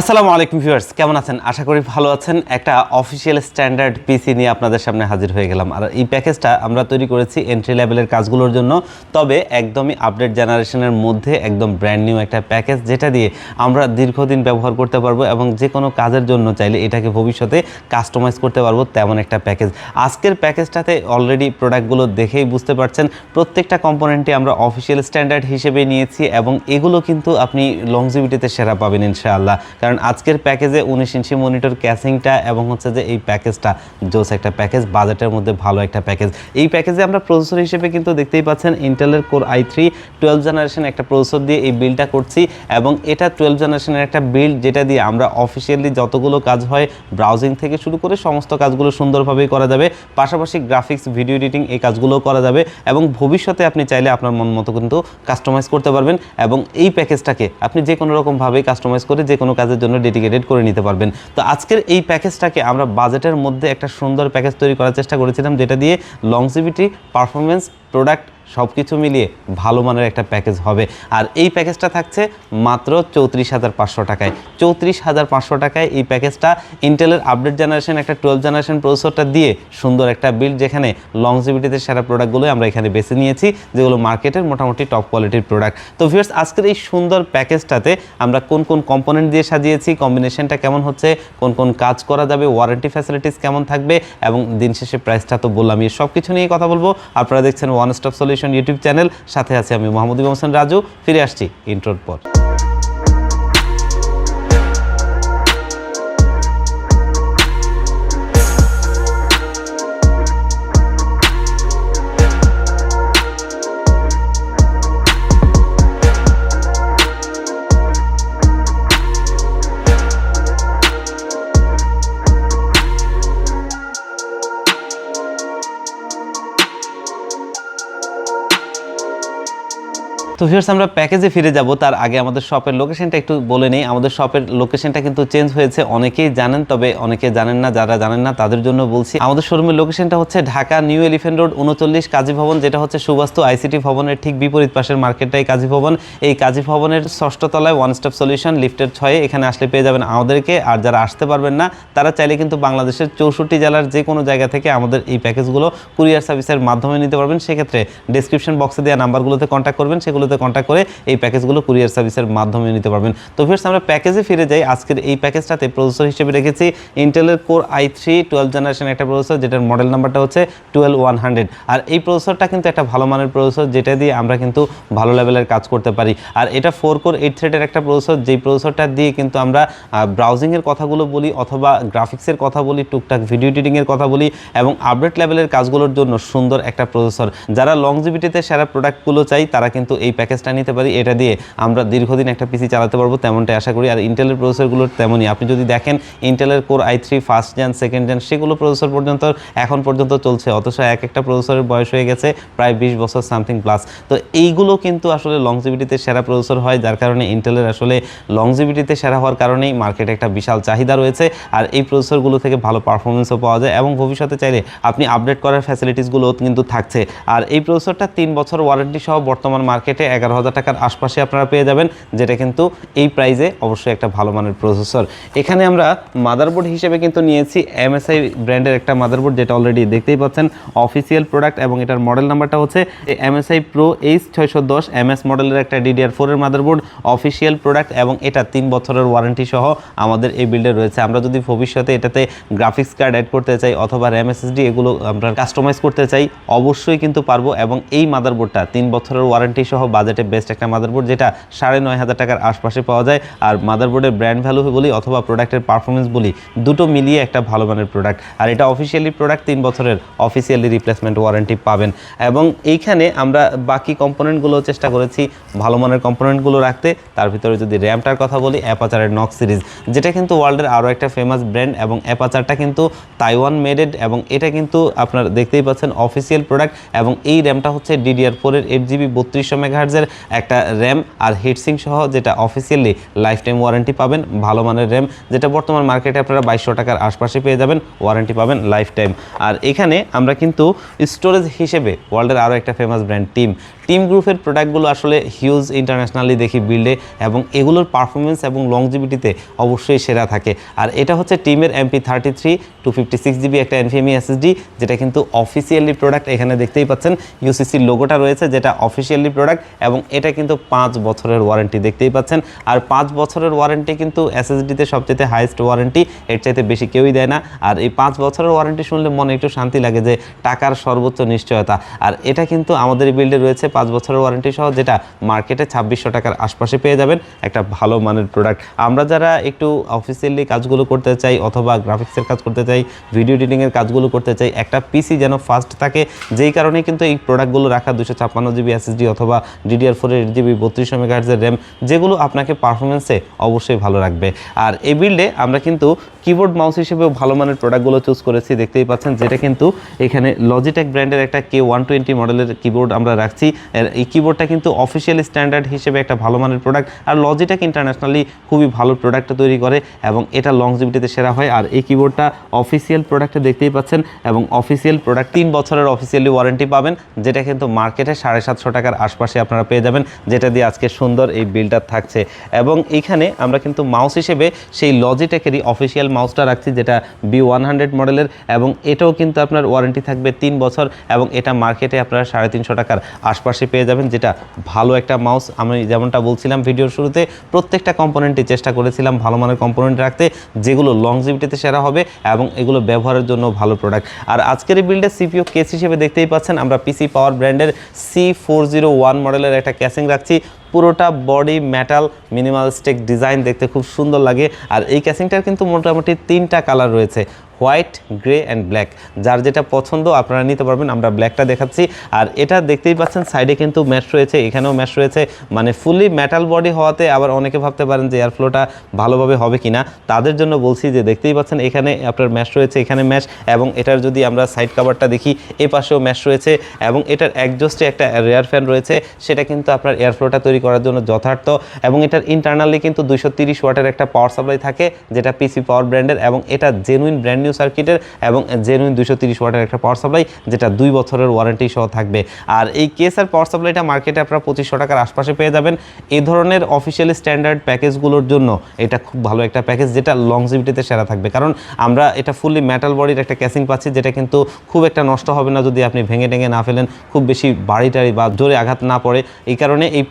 আসসালামু আলাইকুম ভিউয়ার্স, কেমন আছেন? আশা করি ভালো আছেন। একটা অফিসিয়াল স্ট্যান্ডার্ড পিসি নিয়ে আপনাদের সামনে হাজির হয়ে গেলাম। আর এই প্যাকেজটা আমরা তৈরি করেছি এন্ট্রি লেভেলের কাজগুলোর জন্য। তবে একদমই আপডেট জেনারেশনের মধ্যে একদম ব্র্যান্ড নিউ একটা প্যাকেজ যেটা দিয়ে আমরা দীর্ঘদিন ব্যবহার করতে পারব এবং যে কোনো কাজের জন্য চাইলে এটাকে ভবিষ্যতে কাস্টমাইজ করতে পারব তেমন একটা প্যাকেজ আজকের প্যাকেজটাতে অলরেডি প্রোডাক্টগুলো দেখেই বুঝতে পারছেন। প্রত্যেকটা কম্পোনেন্টই আমরা অফিসিয়াল স্ট্যান্ডার্ড হিসেবে নিয়েছি এবং এগুলো কিন্তু আপনি লংজিভিটিতে সেরা পাবেন ইনশাআল্লাহ। কারণ আজকের প্যাকেজে উনিশ ইঞ্চি মনিটর ক্যাসিংটা এবং হচ্ছে যে এই প্যাকেজটা, জোস একটা প্যাকেজ, বাজেটের মধ্যে ভালো একটা প্যাকেজ। এই প্যাকেজে আমরা প্রসেসর হিসেবে কিন্তু দেখতেই পাচ্ছেন ইন্টেলের core i three twelve generation একটা প্রসেসর দিয়ে এই বিলটা করছি এবং এটা টুয়েলভ জেনারেশনের একটা বিল্ড যেটা দিয়ে আমরা অফিসিয়ালি যতগুলো কাজ হয় ব্রাউজিং থেকে শুরু করে সমস্ত কাজগুলো সুন্দরভাবেই করা যাবে। পাশাপাশি গ্রাফিক্স ভিডিও এডিটিং এই কাজগুলোও করা যাবে এবং ভবিষ্যতে আপনি চাইলে আপনার মন মতো কিন্তু কাস্টমাইজ করতে পারবেন এবং এই প্যাকেজটাকে আপনি যে কোনো রকমভাবেই কাস্টমাইজ করে যে কোনো কাজের জন্য ডেডিকেটেড করে নিতে পারবেন। তো আজকের এই প্যাকেজটাকে আমরা বাজেটের মধ্যে একটা সুন্দর প্যাকেজ তৈরি করার চেষ্টা করেছিলাম, যেটা দিয়ে লংসিভিটি পারফরমেন্স প্রোডাক্ট সব কিছু মিলিয়ে ভালো মানের একটা প্যাকেজ হবে। আর এই প্যাকেজটা থাকছে মাত্র চৌত্রিশ হাজার পাঁচশো টাকায়। চৌত্রিশ হাজার পাঁচশো টাকায় এই প্যাকেজটা ইন্টেলের আপডেট জেনারেশন, একটা টুয়েলভ জেনারেশন প্রসেসরটা দিয়ে সুন্দর একটা বিল্ড যেখানে লংজিভিটিতে সেরা প্রোডাক্টগুলোই আমরা এখানে বেছে নিয়েছি, যেগুলো মার্কেটের মোটামুটি টপ কোয়ালিটির প্রোডাক্ট তো ভিউয়ার্স আজকের এই সুন্দর প্যাকেজটাতে আমরা কোন কোন কম্পোনেন্ট দিয়ে সাজিয়েছি কম্বিনেশনটা কেমন হচ্ছে, কোন কোন কাজ করা যাবে ওয়ারেন্টি ফ্যাসিলিটিস কেমন থাকবে, এবং দিন শেষে প্রাইসটা তো বললাম এই সব কিছু নিয়ে কথা বলব। আপনারা দেখছেন one stop solution YouTube channel সাথে আছে আমি মোহাম্মদ ইমাম হোসেন রাজু। ফিরে আসছি ইন্ট্রোর পর। ভিউয়ার্স আমরা প্যাকেজে ফিরে যাব। তার আগে আমাদের শপের লোকেশনটা একটু বলে নেই। আমাদের শপের লোকেশনটা কিন্তু চেঞ্জ হয়েছে। অনেকেই জানেন, তবে অনেকে জানেন না, যারা জানেন না, তাদের জন্য বলছি। আমাদের শোরুমের লোকেশনটা হচ্ছে ঢাকা নিউ এলিফেন্ট রোড উনচল্লিশ কাজী ভবন, যেটা হচ্ছে সুবাস্তু আইসিটি ভবনের ঠিক বিপরীত পাশের মার্কেটটাই কাজী ভবন। এই কাজী ভবনের ষষ্ঠ তলায় ওয়ান স্টপ সলিউশন লিফটের ছয়ে এখানে আসলে পেয়ে যাবেন আমাদেরকে। আর যারা আসতে পারবেন না, তারা চাইলে কিন্তু বাংলাদেশের চৌষট্টি জেলার যে কোনো জায়গা থেকে আমাদের এই প্যাকেজগুলো কুরিয়ার সার্ভিসের মাধ্যমে নিতে পারবেন। সেক্ষেত্রে ডিসক্রিপশন বক্সে দেওয়া নাম্বারগুলোতে কন্ট্যাক্ট করবেন। সেগুলোতে কন্ট্যাক্ট করে এই প্যাকেজগুলো কুরিয়ার সার্ভিসের মাধ্যমে নিতে পারবেন। তো ফিরস আমরা প্যাকেজে ফিরে যাই। আজকের এই প্যাকেজটাতে প্রসেসর হিসেবে রেখেছি ইন্টেলের core i three twelve generation একটা প্রসেসর যেটার মডেল নাম্বারটা হচ্ছে টুয়েলভ ওয়ান হান্ড্রেড আর এই প্রসেসরটা কিন্তু একটা ভালো মানের প্রসেসর যেটা দিয়ে আমরা কিন্তু ভালো লেভেলের কাজ করতে পারি। আর এটা ফোর কোর এইট থ্রেডের একটা প্রসেসর যেই প্রসেসরটা দিয়ে কিন্তু আমরা ব্রাউজিংয়ের কথাগুলো বলি অথবা গ্রাফিক্সের কথা বলি, টুকটাক ভিডিও এডিটিংয়ের কথা বলি এবং আপডেট লেভেলের কাজগুলোর জন্য সুন্দর একটা প্রসেসর যারা লং লংজিভিটিতে সেরা প্রোডাক্টগুলো চাই, তারা কিন্তু এই প্যাকেজটা নিতে পারি, এটা দিয়ে আমরা দীর্ঘদিন একটা পিসি চালাতে পারব তেমনটাই আশা করি। আর ইন্টেলের প্রসেসরগুলো তেমনই। আপনি যদি দেখেন ইন্টেলের core i three first gen second gen সেগুলো প্রসেসর পর্যন্ত এখন পর্যন্ত চলছে। অথচ এক একটা প্রসেসরের বয়স হয়ে গেছে প্রায় বিশ বছর সামথিং প্লাস তো এইগুলো কিন্তু আসলে লংজিভিটিতে সেরা প্রসেসর হয়, যার কারণে ইন্টেলের আসলে লংজিভিটিতে সেরা হওয়ার কারণেই মার্কেটে একটা বিশাল চাহিদা রয়েছে। আর এই প্রসেসরগুলো থেকে ভালো পারফরমেন্সও পাওয়া যায় এবং ভবিষ্যতে চাইলে আপনি আপডেট করার ফ্যাসিলিটিসগুলো কিন্তু থাকছে। আর এই প্রসেসরটা তিন বছর ওয়ারেন্টি সহ বর্তমান মার্কেটে এগারো হাজার টাকার আশপাশে আপনারা পেয়ে যাবেন, যেটা কিন্তু এই প্রাইজে অবশ্যই একটা ভালো মানের প্রসেসর এখানে আমরা মাদারবোর্ড হিসেবে কিন্তু নিয়েছি এমএসআই ব্র্যান্ডের একটা মাদারবোর্ড যেটা অলরেডি দেখতেই পাচ্ছেন অফিসিয়াল প্রোডাক্ট এবং এটার মডেল নাম্বারটা হচ্ছে এমএসআই প্রো এইচ ছয়শো দশ এমএস মডেলের একটা ডিডিআর ফোরের মাদারবোর্ড অফিসিয়াল প্রোডাক্ট এবং এটা তিন বছরের ওয়ারেন্টি সহ আমাদের এই বিল্ডে রয়েছে। আমরা যদি ভবিষ্যতে এটাতে গ্রাফিক্স কার্ড অ্যাড করতে চাই অথবা র্যাম এগুলো আমরা কাস্টমাইজ করতে চাই, অবশ্যই কিন্তু পারব এবং এই মাদারবোর্ডটা তিন বছরের ওয়ারেন্টি সহ বাজেটে বেস্ট একটা মাদারবোর্ড, যেটা সাড়ে নয় হাজার টাকার আশপাশে পাওয়া যায়। আর মাদারবোর্ডের ব্র্যান্ড ভ্যালু বলি অথবা প্রোডাক্টের পারফরমেন্স বলি, দুটো মিলিয়ে একটা ভালো মানের প্রোডাক্ট আর এটা অফিসিয়ালি প্রোডাক্ট তিন বছরের অফিসিয়ালি রিপ্লেসমেন্ট ওয়ারেন্টি পাবেন। এবং এইখানে আমরা বাকি কম্পোনেন্টগুলো চেষ্টা করেছি ভালো মানের কম্পোনেন্টগুলো রাখতে। তার ভিতরে যদি র্যামটার কথা বলি অ্যাপাচারের নক সিরিজ যেটা কিন্তু ওয়ার্ল্ডের আরও একটা ফেমাস ব্র্যান্ড এবং অ্যাপাচারটা কিন্তু তাইওয়ান মেডেড এবং এটা কিন্তু আপনার দেখতেই পাচ্ছেন অফিসিয়াল প্রোডাক্ট এবং এই র্যামটা হচ্ছে ডিডিআর ফোরের এইট জিবি বত্রিশশো মেঘার মেগাহার্জের একটা র্যাম আর হিটসিং সহ যেটা অফিসিয়ালি লাইফ টাইম ওয়ারেন্টি পাবেন, ভালো মানের র্যাম যেটা বর্তমান মার্কেটে আপনারা বাইশশো টাকার আশপাশে পেয়ে যাবেন ওয়ারেন্টি পাবেন লাইফ টাইম আর এখানে আমরা কিন্তু স্টোরেজ হিসেবে ওয়ার্ল্ডের আরও একটা ফেমাস ব্র্যান্ড টিম টিম গ্রুপের প্রোডাক্টগুলো আসলে হিউজ ইন্টারন্যাশনালি দেখি বিল্ডে এবং এগুলোর পারফরমেন্স এবং লংজিভিটিতে অবশ্যই সেরা থাকে। আর এটা হচ্ছে টিমের MP thirty three two fifty six GB একটা এনভিএমই এসএসডি যেটা কিন্তু অফিসিয়ালি প্রোডাক্ট এখানে দেখতেই পাচ্ছেন। ইউসিসির লোগোটা রয়েছে, যেটা অফিসিয়ালি প্রোডাক্ট এবং এটা কিন্তু পাঁচ বছরের ওয়ারেন্টি দেখতেই পাচ্ছেন। আর পাঁচ বছরের ওয়ারেন্টি কিন্তু এসএসডিতে সবচেয়ে হাইয়েস্ট ওয়ারেন্টি এর চাইতে বেশি কেউই দেয় না। আর এই পাঁচ বছরের ওয়ারেন্টি শুনলে মনে একটু শান্তি লাগে যে টাকার সর্বোচ্চ নিশ্চয়তা। আর এটা কিন্তু আমাদের বিল্ডে রয়েছে পাঁচ বছরের ওয়ারেন্টি সহ, যেটা মার্কেটে ছাব্বিশশো টাকার আশপাশে পেয়ে যাবেন একটা ভালো মানের প্রোডাক্ট আমরা যারা একটু অফিসিয়ালি কাজগুলো করতে চাই অথবা গ্রাফিক্সের কাজ করতে চাই ভিডিও এডিটিংয়ের কাজগুলো করতে চাই, একটা পিসি যেন ফাস্ট থাকে, যেই কারণে কিন্তু এই প্রোডাক্টগুলো রাখা দুশো ছাপ্পান্ন জিবি এসএসডি অথবা ডিডিআর ফোর এইট জিবি বত্রিশশো মেগাহার্জের র্যাম যেগুলো আপনাকে পারফরমেন্সে অবশ্যই ভালো রাখবে। আর এই বিল্ডে আমরা কিন্তু কিবোর্ড মাউস হিসেবেও ভালো মানের প্রোডাক্টগুলো চুজ করেছি, দেখতেই পাচ্ছেন, যেটা কিন্তু এখানে লজিটেক ব্র্যান্ডের একটা কে ওয়ান টোয়েন্টি মডেলের কিবোর্ড আমরা রাখছি। এই কিবোর্ডটা কিন্তু অফিসিয়াল স্ট্যান্ডার্ড হিসেবে একটা ভালো মানের প্রোডাক্ট আর লজিটেক ইন্টারন্যাশনালি খুবই ভালো প্রোডাক্ট তৈরি করে এবং এটা লংজিভিটিতে সেরা হয়। আর এই কিবোর্ডটা অফিসিয়াল প্রোডাক্টে দেখতেই পাচ্ছেন এবং অফিসিয়াল প্রোডাক্ট তিন বছরের অফিসিয়ালি ওয়ারেন্টি পাবেন, যেটা কিন্তু মার্কেটে সাড়ে সাতশো টাকার আশপাশে আপনারা পেয়ে যাবেন, যেটা দিয়ে আজকে সুন্দর এই বিলটা থাকছে। এবং এখানে আমরা কিন্তু মাউস হিসেবে সেই লজিটেকেরই অফিসিয়াল মাউসটা রাখছি, যেটা বি ওয়ান হান্ড্রেড মডেলের এবং এটাও কিন্তু আপনার ওয়ারেন্টি থাকবে তিন বছর, এবং এটা মার্কেটে আপনারা সাড়ে তিনশো টাকার আশপাশে পেয়ে যাবেন, যেটা ভালো একটা মাউস। আমি যেমনটা বলছিলাম ভিডিওর শুরুতে, প্রত্যেকটা কম্পোনেন্টই চেষ্টা করেছিলাম ভালো মানের কম্পোনেন্ট রাখতে, যেগুলো লংজিভিটিতে সেরা হবে, এবং এগুলো ব্যবহারের জন্য ভালো প্রোডাক্ট আর আজকের এই বিল্ডের সিপিও কেস হিসেবে দেখতেই পাচ্ছেন, আমরা পিসি পাওয়ার ব্র্যান্ডের সি ফোর জিরো ওয়ান একটা ক্যাসিং রাখছি। পুরোটা বডি মেটাল মিনিমালিস্টিক ডিজাইন দেখতে খুব সুন্দর লাগে। আর এই ক্যাসিংটার কিন্তু মোটামুটি তিনটা কালার রয়েছে হোয়াইট গ্রে অ্যান্ড ব্ল্যাক যার যেটা পছন্দ আপনারা নিতে পারবেন, আমরা ব্ল্যাকটা দেখাচ্ছি। আর এটা দেখতেই পাচ্ছেন সাইডে কিন্তু ম্যাশ রয়েছে, এখানেও ম্যাশ রয়েছে। মানে ফুলি মেটাল বডি হওয়াতে আবার অনেকে ভাবতে পারেন যে এয়ারফ্লোটা ভালোভাবে হবে কিনা। তাদের জন্য বলছি যে দেখতেই পাচ্ছেন, এখানে আপনার ম্যাশ রয়েছে, এখানে ম্যাশ এবং এটার যদি আমরা সাইড কাভারটা দেখি, এ পাশেও ম্যাশ রয়েছে। এবং এটার একজস্টে একটা রেয়ার ফ্যান রয়েছে। সেটা কিন্তু আপনার এয়ারফ্লোটা তৈরি করার জন্য যথার্থ এবং এটার ইন্টারনালি কিন্তু দুইশো তিরিশ ওয়াটের একটা পাওয়ার সাপ্লাই থাকে, যেটা পিসি পাওয়ার ব্র্যান্ডের এবং এটা জেনুইন ব্র্যান্ড নিউ সার্কিটের এবং জেনুইন দুশো তিরিশ ওয়াটের একটা পাওয়ার সাপ্লাই যেটা দুই বছরের ওয়ারেন্টি সহ থাকবে। আর এই কেস আর পাওয়ার সাপ্লাইটা মার্কেটে আপনারা পঁচিশশো টাকার আশপাশে পেয়ে যাবেন। এই ধরনের অফিসিয়ালি স্ট্যান্ডার্ড প্যাকেজগুলোর জন্য এটা খুব ভালো একটা প্যাকেজ যেটা লংজিভিটিতে সেরা থাকবে। কারণ আমরা এটা ফুললি মেটাল বডির একটা ক্যাসিং পাচ্ছি, যেটা কিন্তু খুব একটা নষ্ট হবে না যদি আপনি ভেঙে টেঙে না ফেলেন, খুব বেশি বাড়ি টাড়ি বা জোরে আঘাত না পড়ে। এই কারণে এই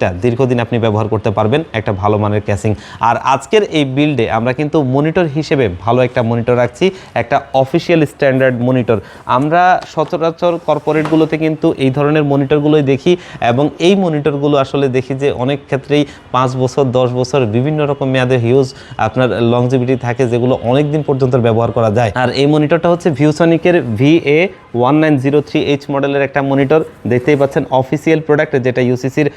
ক্যাসিংটা দীর্ঘদিন আপনি ব্যবহার করতে পারবেন একটা ভালো মানের ক্যাসিং। আর আজকের এই বিল্ডে আমরা কিন্তু মনিটর হিসেবে ভালো একটা মনিটর রাখছি, একটা অফিসিয়াল স্ট্যান্ডার্ড মনিটর। আমরা সচরাচর কর্পোরেটগুলোতে কিন্তু এই ধরনের মনিটরগুলোই দেখি এবং এই মনিটরগুলো আসলে দেখি যে অনেক ক্ষেত্রেই পাঁচ বছর, দশ বছর বিভিন্ন রকম মেয়াদে হিউজ আপনার লংজিভিটি থাকে যেগুলো অনেক দিন পর্যন্ত ব্যবহার করা যায়। আর এই মনিটরটা হচ্ছে ভিউসনিকের V A one nine zero three H মডেলের একটা মনিটর। দেখতেই পাচ্ছেন, অফিসিয়াল প্রোডাক্ট যেটা ইউসিসির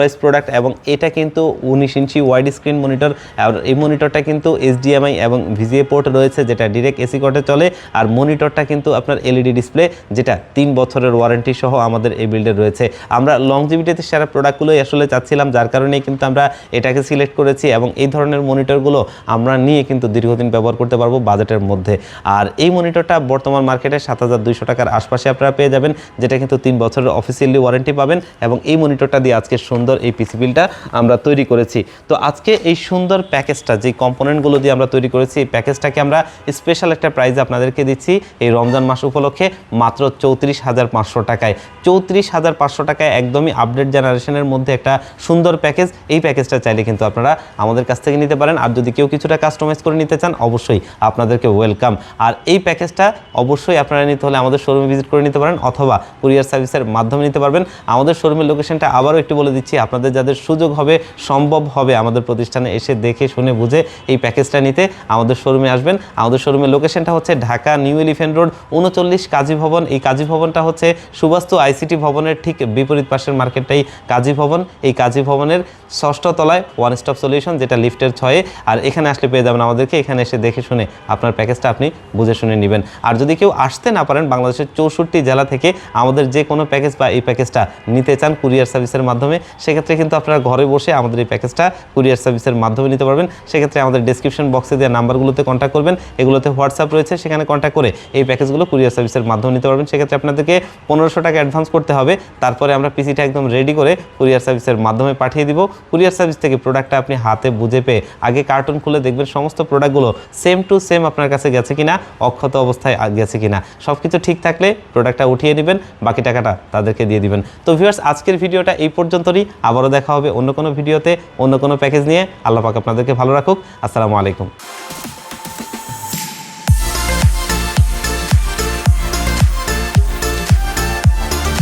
অথরাইজ প্রোডাক্ট এবং এটা কিন্তু উনিশ ইঞ্চি ওয়াইড স্ক্রিন মনিটর আর এই মনিটরটা কিন্তু এইচডিএমআই এবং ভিজিএ পোর্ট রয়েছে, যেটা ডিরেক্ট এসি কোর্টে চলে, আর মনিটরটা কিন্তু আপনার এলইডি ডিসপ্লে যেটা তিন বছরের ওয়ারেন্টি সহ আমাদের এই বিল্ডে রয়েছে। আমরা লংজিভিটিতে সেরা প্রোডাক্টগুলোই আসলে চাচ্ছিলাম, যার কারণেই কিন্তু আমরা এটাকে সিলেক্ট করেছি এবং এই ধরনের মনিটরগুলো আমরা নিয়ে কিন্তু দীর্ঘদিন ব্যবহার করতে পারব বাজেটের মধ্যে। আর এই মনিটরটা বর্তমান মার্কেটে সাত হাজার দুইশো টাকার আশপাশে আপনারা পেয়ে যাবেন, যেটা কিন্তু তিন বছরের অফিসিয়ালি ওয়ারেন্টি পাবেন এবং এই মনিটরটা দিয়ে আজকে সুন্দর এই পিসি বিলটা আমরা তৈরি করেছি। তো আজকে এই সুন্দর প্যাকেজটা, যে কম্পোনেন্টগুলো দিয়ে আমরা তৈরি করেছি, এই প্যাকেজটাকে আমরা স্পেশাল একটা প্রাইজ আপনাদেরকে দিচ্ছি। এই রমজান মাস উপলক্ষে মাত্র চৌত্রিশ হাজার পাঁচশো টাকায়। চৌত্রিশ হাজার পাঁচশো টাকায় একদমই আপডেট জেনারেশনের মধ্যে একটা সুন্দর প্যাকেজ এই প্যাকেজটা চাইলে কিন্তু আপনারা আমাদের কাছ থেকে নিতে পারেন। আর যদি কেউ কিছুটা কাস্টমাইজ করে নিতে চান, অবশ্যই আপনাদেরকে ওয়েলকাম আর এই প্যাকেজটা অবশ্যই আপনারা নিতে হলে আমাদের শোরুমে ভিজিট করে নিতে পারেন, অথবা কুরিয়ার সার্ভিসের মাধ্যমে নিতে পারবেন। আমাদের শোরুমের লোকেশনটা আবারও একটু বলে দিচ্ছি আপনাদের যাদের সুযোগ হবে, সম্ভব হবে আমাদের প্রতিষ্ঠানে এসে দেখে, শুনে, বুঝে এই প্যাকেজটা নিতে আমাদের শোরুমে আসবেন। আমাদের শোরুমের লোকেশনটা হচ্ছে ঢাকা নিউ এলিফেন্ট রোড, উনচল্লিশ কাজী ভবন। এই কাজী ভবনটা হচ্ছে সুবাস্তু আইসিটি ভবনের ঠিক বিপরীত পাশের মার্কেটটাই কাজী ভবন। এই কাজী ভবনের ষষ্ঠ তলায় ওয়ান স্টপ সলিউশন যেটা লিফটের ছয়ে। আর এখানে আসলে পেয়ে যাবেন আমাদেরকে, এখানে এসে দেখে, শুনে আপনার প্যাকেজটা আপনি বুঝে, শুনে নেবেন। আর যদি কেউ আসতে না পারেন বাংলাদেশের চৌষট্টি জেলা থেকে আমাদের যে কোনো প্যাকেজ বা এই প্যাকেজটা নিতে চান কুরিয়ার সার্ভিসের মাধ্যমে সেক্ষেত্রে কিন্তু আপনারা ঘরে বসে আমাদের এই প্যাকেজটা কুরিয়ার সার্ভিসের মাধ্যমে নিতে পারবেন। সেক্ষেত্রে আমাদের ডিসক্রিপশন বক্সে দেওয়া নাম্বারগুলোতে কন্ট্যাক্ট করবেন। এগুলোতে হোয়াটসঅ্যাপ রয়েছে, সেখানে কন্ট্যাক্ট করে এই প্যাকেজগুলো কুরিয়ার সার্ভিসের মাধ্যমে নিতে পারবেন। সেক্ষেত্রে আপনাদেরকে পনেরোশো টাকা অ্যাডভান্স করতে হবে। তারপরে আমরা পিসিটা একদম রেডি করে কুরিয়ার সার্ভিসের মাধ্যমে পাঠিয়ে দিব। কুরিয়ার সার্ভিস থেকে প্রোডাক্টটা আপনি হাতে বুঝে পেয়ে আগে কার্টুন খুলে দেখবেন সমস্ত প্রোডাক্টগুলো সেম টু সেম আপনার কাছে গেছে কিনা, অক্ষত অবস্থায় গেছে কিনা। সব কিছু ঠিক থাকলে প্রোডাক্টটা উঠিয়ে নেবেন, বাকি টাকাটা তাদেরকে দিয়ে দিবেন। তো ভিউয়ার্স আজকের ভিডিওটা এই পর্যন্তই আবারও দেখা হবে অন্য কোনো ভিডিওতে, অন্য কোনো প্যাকেজ নিয়ে। আল্লাহ পাক আপনাদেরকে ভালো রাখুক। আসসালামু আলাইকুম।